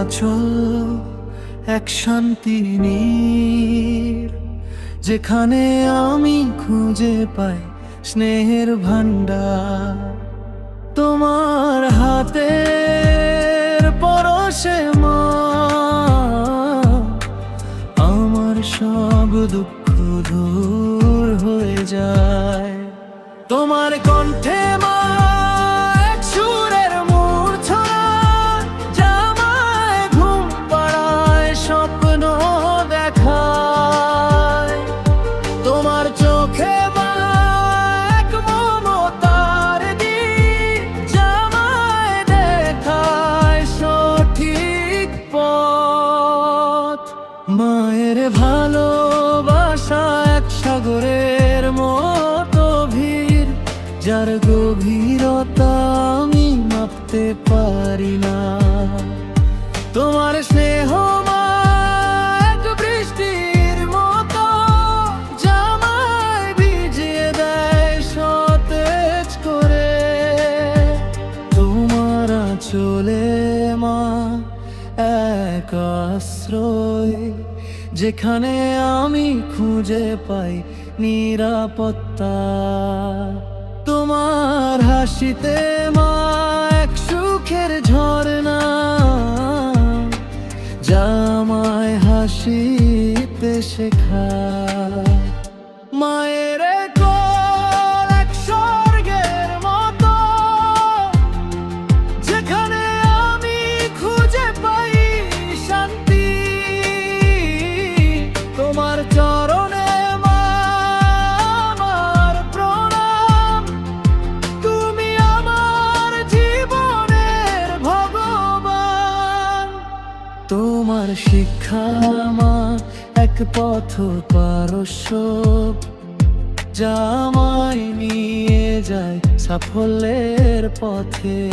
অচল এক শান্তি নীর, যেখানে আমি খুঁজে পাই স্নেহের ভান্ডার তোমার হাতের পরশে মা, আমার সব দুঃখ দূর হয়ে যায়। তোমার কণ্ঠে মায়ের ভালোবাসা এক সাগরের মতো ভিড়, যার গভীরতা আমি মাপতে পারি না। তোমার স্নেহ মা আশ্রয় যেখানে আমি খুঁজে পাই নিরাপত্তা। তোমার হাসিতে মা এক সুখের ঝর্ণা জামায় হাসিতে শেখা তোমার শিক্ষা মা এক পথ পারস্য। জামাই নিয়ে যায় সাফল্যের পথে।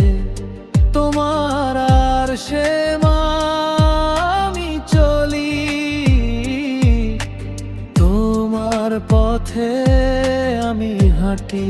তোমার আর সে আমি চলি। তোমার পথে আমি হাঁটি।